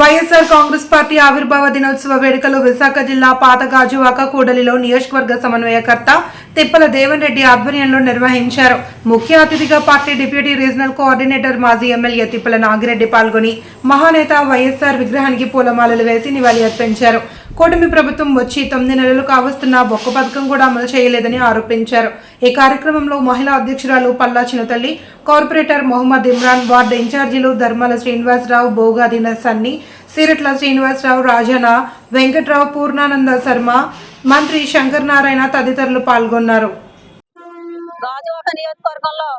YSR Congress party ఆవిర్భావ దినోత్సవ వేడుకలు విశాఖ జిల్లా పాత గాజువాక కూడలిలో నియోజకవర్గ సమన్వయకర్త తిప్పల దేవన్ రెడ్డి ఆధ్వర్యంలో నిర్వహించారు. ముఖ్య అతిథిగా పార్టీ డిప్యూటీ రీజనల్ కోఆర్డినేటర్ మాజీ ఎమ్మెల్యే తిప్పల నాగిరెడ్డి పాల్గొని మహానేత వైఎస్ఆర్ విగ్రహానికి పూలమాలలు వేసి నివాళి అర్పించారు. కూటమి ప్రభుత్వం వచ్చి తొమ్మిది నెలలు కావస్తున్న ఒక్క పథకం కూడా అమలు చేయలేదని ఆరోపించారు. ఈ కార్యక్రమంలో మహిళా అధ్యక్షురాలు పల్లా చిన్నతల్లి కార్పొరేటర్ మొహమ్మద్ ఇమ్రాన్ వార్డు ఇన్ఛార్జీలు ధర్మాల శ్రీనివాసరావు బోగాది సన్ని సిరట్ల శ్రీనివాసరావు రాజన వెంకట్రావు పూర్ణానంద శర్మ మంత్రి శంకర్ నారాయణ తదితరులు పాల్గొన్నారు. గాజువాక నియోజకవర్గంలో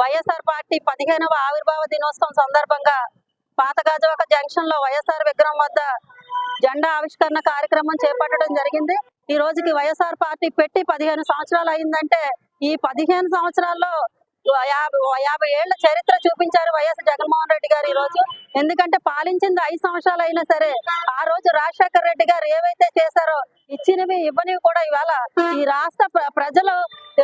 వైఎస్ఆర్ పార్టీ పదిహేనవ ఆవిర్భావ దినోత్సవం సందర్భంగా పాత గాజువాక జంక్షన్లో వైఎస్ఆర్ విగ్రహం వద్ద జెండా ఆవిష్కరణ కార్యక్రమం చేపట్టడం జరిగింది. ఈ రోజుకి వైఎస్ఆర్ పార్టీ పెట్టి పదిహేను సంవత్సరాలు అయిందంటే ఈ పదిహేను సంవత్సరాల్లో యాభై యాభై ఏళ్ళ చరిత్ర చూపించారు వైఎస్ జగన్మోహన్ రెడ్డి గారు ఈ రోజు ఎందుకంటే పాలించింది ఐదు సంవత్సరాలు అయినా సరే ఆ రోజు రాజశేఖర రెడ్డి గారు ఏవైతే చేశారో ఇచ్చినవి ఇవ్వనివి కూడా ఇవాళ ఈ రాష్ట్ర ప్ర- ప్రజలు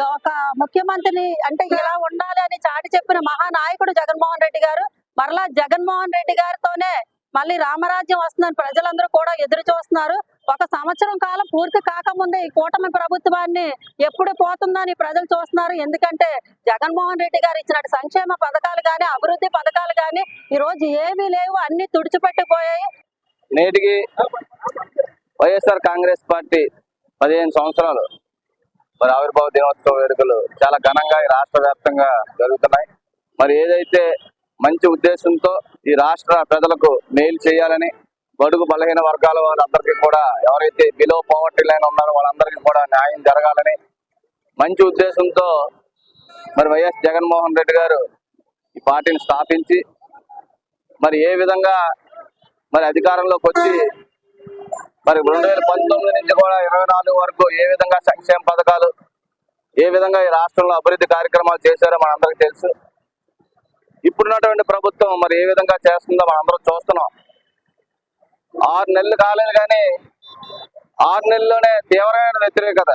ఒక ముఖ్యమంత్రిని అంటే ఇలా ఉండాలి అని చాటి చెప్పిన మహానాయకుడు జగన్మోహన్ రెడ్డి గారు. మరలా జగన్మోహన్ రెడ్డి గారితోనే మళ్ళీ రామరాజ్యం వస్తుందని ప్రజలందరూ కూడా ఎదురు చూస్తున్నారు. ఒక సంవత్సరం కాలం పూర్తి కాకముందే ఈ కూటమి ప్రభుత్వాన్ని ఎప్పుడు పోతుందని ప్రజలు చూస్తున్నారు. ఎందుకంటే జగన్మోహన్ రెడ్డి గారు ఇచ్చిన సంక్షేమ పథకాలు కానీ అభివృద్ధి పథకాలు కానీ ఈ రోజు ఏమీ లేవు. అన్ని తుడిచిపెట్టిపోయాయి. నేటికి వైఎస్ఆర్ కాంగ్రెస్ పార్టీ పదిహేను సంవత్సరాలు మరి ఆవిర్భావ దినోత్సవ వేడుకలు చాలా ఘనంగా రాష్ట్ర వ్యాప్తంగా జరుగుతున్నాయి. మరి ఏదైతే మంచి ఉద్దేశంతో ఈ రాష్ట్ర ప్రజలకు మేలు చేయాలని బడుగు బలహీన వర్గాల వాళ్ళందరికీ కూడా ఎవరైతే బిలో పవర్టీ లైన్ ఉన్నారో వాళ్ళందరికీ కూడా న్యాయం జరగాలని మంచి ఉద్దేశంతో మరి వైఎస్ జగన్మోహన్ రెడ్డి గారు ఈ పార్టీని స్థాపించి మరి ఏ విధంగా మరి అధికారంలోకి వచ్చి మరి రెండు వేల పంతొమ్మిది నుంచి కూడా ఇరవై నాలుగు వరకు ఏ విధంగా సంక్షేమ పథకాలు ఏ విధంగా ఈ రాష్ట్రంలో అభివృద్ధి కార్యక్రమాలు చేశారో మనందరికీ తెలుసు. ఇప్పుడున్నటువంటి ప్రభుత్వం మరి ఏ విధంగా చేస్తుందో మనందరం చూస్తున్నాం. ఆరు నెలలు కాలేదు కానీ ఆరు నెలల్లోనే తీవ్రమైన వ్యతిరేకత.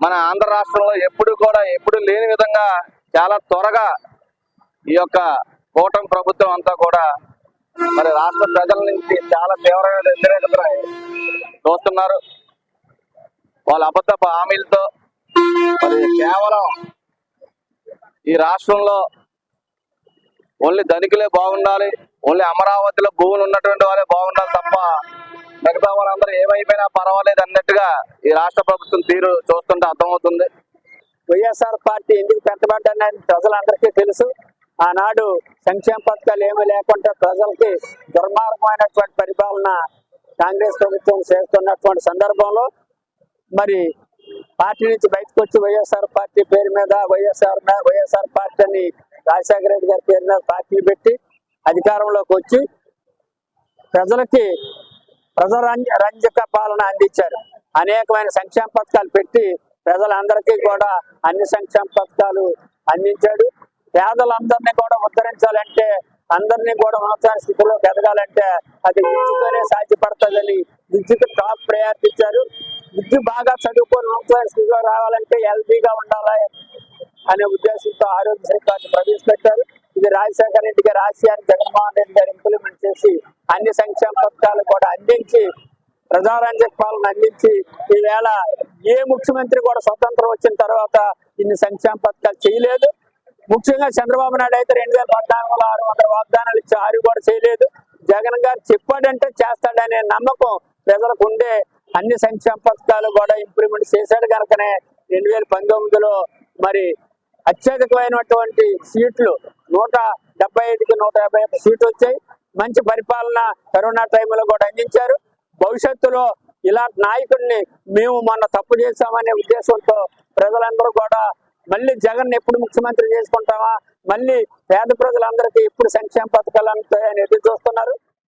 మన ఆంధ్ర రాష్ట్రంలో ఎప్పుడు కూడా ఎప్పుడు లేని విధంగా చాలా త్వరగా ఈ యొక్క కూటమి ప్రభుత్వం అంతా కూడా మరి రాష్ట్ర ప్రజల నుంచి చాలా తీవ్రమైన వ్యతిరేకత చూస్తున్నారు. వాళ్ళ అబద్ధ హామీలతో మరి కేవలం ఈ రాష్ట్రంలో ఓన్లీ ధనికులే బాగుండాలి ఓన్లీ అమరావతిలో భూములు ఉన్నటువంటి వాళ్ళే బాగుండాలి తప్ప మిగతా వాళ్ళందరూ ఏమైపోయినా పర్వాలేదు అన్నట్టుగా ఈ రాష్ట్ర ప్రభుత్వం తీరు చూస్తుంటే అర్థమవుతుంది. వైఎస్ఆర్ పార్టీ ఎందుకు పెట్టబడ్డానని ప్రజలందరికీ తెలుసు. ఆనాడు సంక్షేమ పథకాలు ఏమీ లేకుండా ప్రజలకి దుర్మార్గమైనటువంటి పరిపాలన కాంగ్రెస్ ప్రభుత్వం చేస్తున్నటువంటి సందర్భంలో మరి పార్టీ నుంచి బయటకు వచ్చి వైఎస్ఆర్ పార్టీ పేరు మీద వైఎస్ఆర్ వైఎస్ఆర్ పార్టీ అని రాజశేఖర రెడ్డి గారి పేరున మీద పార్టీ పెట్టి అధికారంలోకి వచ్చి ప్రజలకి ప్రజరంజ రంజక పాలన అందించారు. అనేకమైన సంక్షేమ పథకాలు పెట్టి ప్రజలందరికీ కూడా అన్ని సంక్షేమ పథకాలు అందించాడు. పేదలందరినీ కూడా ఉద్ధరించాలంటే అందరినీ కూడా ఉన్నత స్థితిలోకి ఎదగాలంటే అది విద్యతోనే సాధ్యపడుతుందని విద్యకు టాప్ ప్రయారిటీ ఇచ్చారు. విద్య బాగా చదువుకొని ఉన్నత స్థితిలో రావాలంటే ఎల్బీగా ఉండాలి. అనే ఉద్దేశంతో ఆరోగ్యశ్రీ కార్డు ప్రవేశపెట్టారు. ఇది రాజశేఖర రెడ్డి గారి ఆశయాన్ని జగన్మోహన్ రెడ్డి గారు ఇంప్లిమెంట్ చేసి అన్ని సంక్షేమ పథకాలు కూడా అందించి ప్రజారంజక పాలన అందించి ఈవేళ ఏ ముఖ్యమంత్రి కూడా స్వతంత్రం వచ్చిన తర్వాత ఇన్ని సంక్షేమ పథకాలు చేయలేదు. ముఖ్యంగా చంద్రబాబు నాయుడు అయితే రెండు వేల పద్నాలుగులో ఆరు వందల వాగ్దానాలు ఇచ్చి ఆరు కూడా చేయలేదు. జగన్ గారు చెప్పాడంటే చేస్తాడనే నమ్మకం ప్రజలకు ఉండే అన్ని సంక్షేమ పథకాలు కూడా ఇంప్లిమెంట్ చేశాడు కనుకనే రెండు వేల పంతొమ్మిదిలో మరి అత్యధికమైనటువంటి సీట్లు నూట డెబ్బై ఐదుకి నూట యాభై ఐదు సీట్లు వచ్చాయి. మంచి పరిపాలన కరోనా టైంలో కూడా అందించారు. భవిష్యత్తులో ఇలాంటి నాయకుడిని మేము మొన్న తప్పు చేశామనే ఉద్దేశంతో ప్రజలందరూ కూడా మళ్ళీ జగన్ ఎప్పుడు ముఖ్యమంత్రి చేసుకుంటామా? మళ్ళీ పేద ప్రజలందరికీ ఎప్పుడు సంక్షేమ పథకాలు అందుతాయని ఎదురు చూస్తున్నారు.